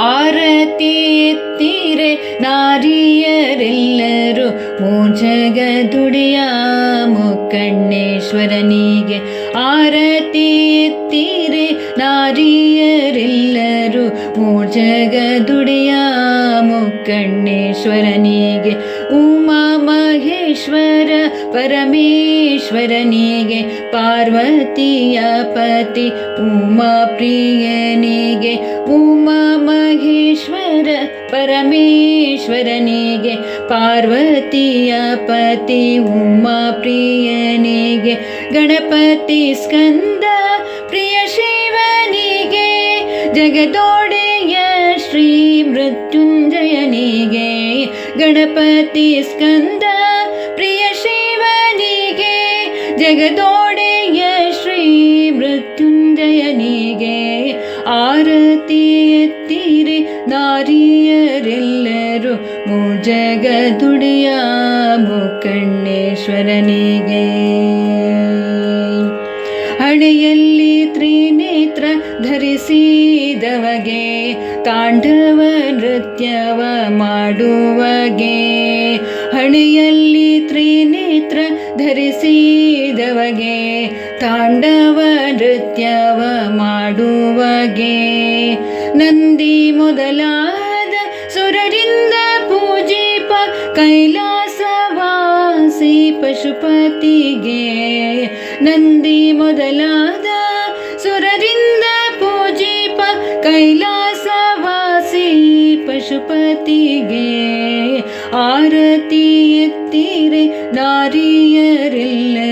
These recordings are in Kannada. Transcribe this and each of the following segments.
ಆರತಿ ಎತ್ತಿರೆ ನಾರಿಯರೆಲ್ಲರೂ ಮೂಜಗ ದುಡಿಯ ಮುಕ್ಕಣ್ಣೇಶ್ವರನಿಗೆ ಆರತಿ ಎತ್ತಿರೆ ನಾರಿಯರೆಲ್ಲರೂ ಮೂಜಗ ದುಡಿಯ ಮುಕ್ಕಣ್ಣೇಶ್ವರನಿಗೆ ಪರಮೇಶ್ವರನಿಗೆ, ಪಾರ್ವತಿಯ ಪತಿ ಉಮಾ ಪ್ರಿಯನಿಗೆ, ಉಮಾ ಮಹೇಶ್ವರ ಪರಮೇಶ್ವರನಿಗೆ, ಪಾರ್ವತಿಯ ಪತಿ ಉಮಾ ಪ್ರಿಯನಿಗೆ, ಗಣಪತಿ ಸ್ಕಂದ ಪ್ರಿಯ ಶಿವನಿಗೆ, ಜಗದೋಡೆಯ ಶ್ರೀ ಮೃತ್ಯುಂಜಯನಿಗೆ, ಗಣಪತಿ ಸ್ಕಂದ ಜಗದೋಡೆಯ ಶ್ರೀ ಮೃತ್ಯುಂಜಯನಿಗೆ ಆರತಿ ಎತ್ತಿರೆ ನಾರಿಯರೆಲ್ಲರೂ ಮುಜಗ ದುಡಿಯ ಮುಕ್ಕಣ್ಣೇಶ್ವರನಿಗೆ ಹಣೆಯಲ್ಲಿ ತ್ರಿನೇತ್ರ ಧರಿಸಿದವಗೆ, ತಾಂಡವ ನೃತ್ಯವ ಮಾಡುವಗೆ, ಹಣೆಯಲ್ಲಿ ತ್ರಿನೇತ್ರ ಧರಿಸಿದವಗೆ ತಾಂಡವ ನೃತ್ಯವ ಮಾಡುವಗೆ. ನಂದಿ ಮೊದಲಾದ ಸುರರಿಂದ ಪೂಜಿಪ ಕೈಲಾಸವಾಸಿ ಪಶುಪತಿಗೆ. ನಂದಿ ಮೊದಲಾದ ಸುರರಿಂದ ಪೂಜಿಪ ಕೈಲಾಸವಾಸಿ ಪಶುಪತಿಗೆ. ಆರತಿ ಎತ್ತಿರೆ ನಾರಿಯರೆಲ್ಲರೂ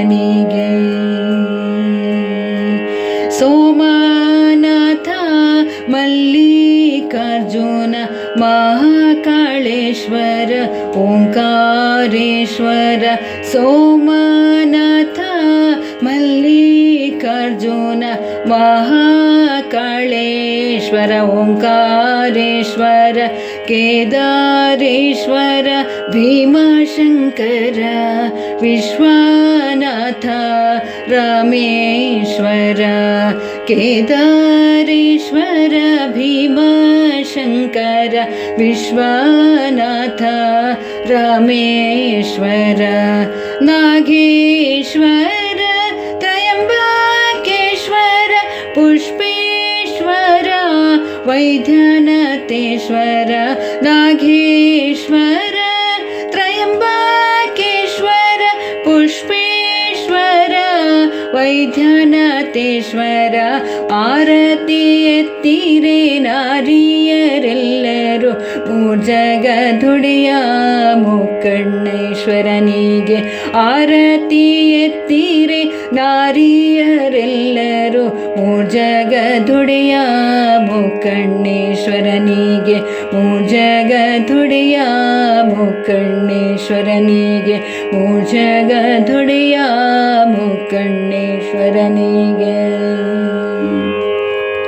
ಮುಕ್ಕಣ್ಣೇಶ್ವರನಿಗೆ ಸೋಮನಾಥ ಮಲ್ಲಿಕಾರ್ಜುನ ಮಹಾಕಾಳೇಶ್ವರ ಓಂಕಾರೇಶ್ವರ ಸೋಮನಾಥ ಮಲ್ಲಿಕಾರ್ಜುನ ಮಹಾಕಾಳೇಶ್ವರ ಓಂಕಾರೇಶ್ವರ ಕೇದಾರೇಶ್ವರ ಭೀಮಶಂಕರ ವಿಶ್ವನಾಥ नाथ रामेश्वर केदारेश्वर भीमशङ्कर विश्वनाथ रामेश्वर नागेश्वर त्रयम्बाकेश्वर पुष्पेश्वर वैद्यनाथेश्वर नागेश्वर ವೈದ್ಯನಾಥೇಶ್ವರ ಆರತಿ ಎತ್ತಿರೆ ನಾರಿಯರೆಲ್ಲರೂ ಮೂರ್ಜಗ ದುಡಿಯ ಮುಕ್ಕಣ್ಣೇಶ್ವರನಿಗೆ ಆರತಿ ಎತ್ತಿರೆ ನಾರಿಯರೆಲ್ಲರೂ ಮೂರ್ಜಗ ದುಡಿಯ ಮುಕ್ಕಣ್ಣೇಶ್ವರನಿಗೆ ಮೂರ್ಜಗ ದುಡಿಯ ಮುಕ್ಕಣ್ಣೇಶ್ವರನಿಗೆ ಮೂರ್ಜಗ ದುಡಿಯ ಮುಕ್ಕಣ್ಣೇಶ್ವರನಿಗೆ